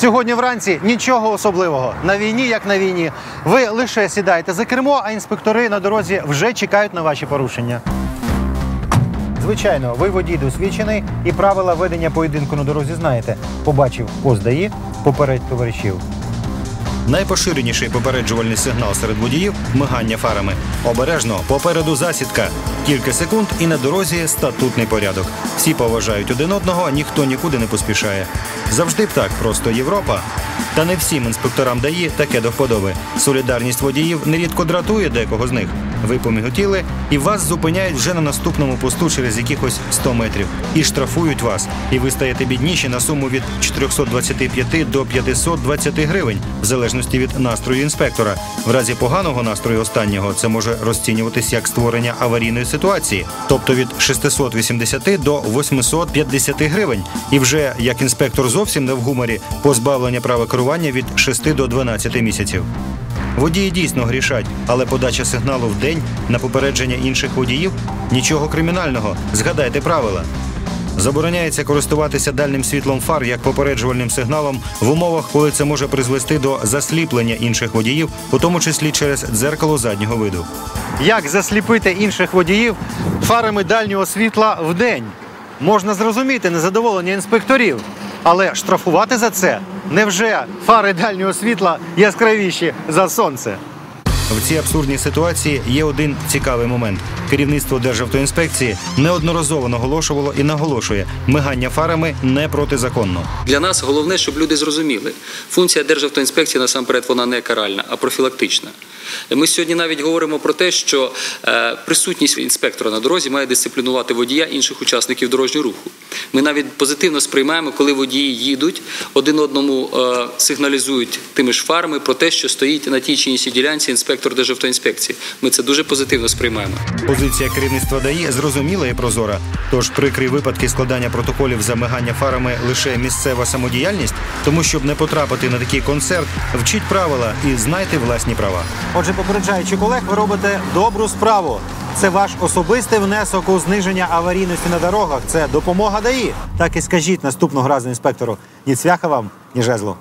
Сьогодні вранці нічого особливого. На війні, як на війні. Ви лише сідаєте за кермо, а інспектори на дорозі вже чекають на ваші порушення. Звичайно, ви водій досвідчений і правила ведення поєдинку на дорозі знаєте. Побачив поздаї, попередь товаришів. Найпоширеніший попереджувальний сигнал серед водіїв мигання фарами. Обережно, попереду засідка. Кілька секунд і на дорозі статутний порядок. Всі поважають один одного, ніхто нікуди не поспішає. Завжди б так, просто Європа. Та не всім інспекторам дає таке до вподоби. Солідарність водіїв нерідко дратує декого з них. Ви поміготіли і вас зупиняють вже на наступному посту через якихось 100 метрів і штрафують вас. І ви стаєте бідніші на суму від 425 до 520 гривень, в залежності від настрою інспектора. В разі поганого настрою останнього це може розцінюватись як створення аварійної ситуації, тобто від 680 до 850 гривень. І вже як інспектор зовсім не в гуморі, позбавлення права керування від 6 до 12 місяців. Водії дійсно грішать, але подача сигналу в день на попередження інших водіїв нічого кримінального. Згадайте правила. Забороняється користуватися дальним світлом фар як попереджувальним сигналом в умовах, коли це може призвести до засліплення інших водіїв, у тому числі через дзеркало заднього виду. Як засліпити інших водіїв фарами дальнього світла в день? Можна зрозуміти незадоволення інспекторів, але штрафувати за це невже фари дальнього світла яскравіші за сонце? В цій абсурдній ситуації є один цікавий момент. Керівництво Державтоінспекції неодноразово наголошувало і наголошує, мигання фарами не протизаконно. Для нас головне, щоб люди зрозуміли. Функція Державтоінспекції насамперед вона не каральна, а профілактична. Ми сьогодні навіть говоримо про те, що е, присутність інспектора на дорозі має дисциплінувати водія інших учасників дорожнього руху. Ми навіть позитивно сприймаємо, коли водії їдуть, один одному е, сигналізують тими ж фарами про те, що стоїть на тій чи іншій ділянці інспектор Державтоінспекції. Ми це дуже позитивно сприймаємо. Позиція керівництва ДАІ зрозуміла і прозора. Тож прикрі випадки складання протоколів за мигання фарами лише місцева самодіяльність, тому щоб не потрапити на такий концерт, вчіть правила і знайте власні права. Отже, попереджаючи колег, ви робите добру справу. Це ваш особистий внесок у зниження аварійності на дорогах. Це допомога ДАІ. Так і скажіть наступного разу інспектору. Ні цвяха вам, ні жезлу.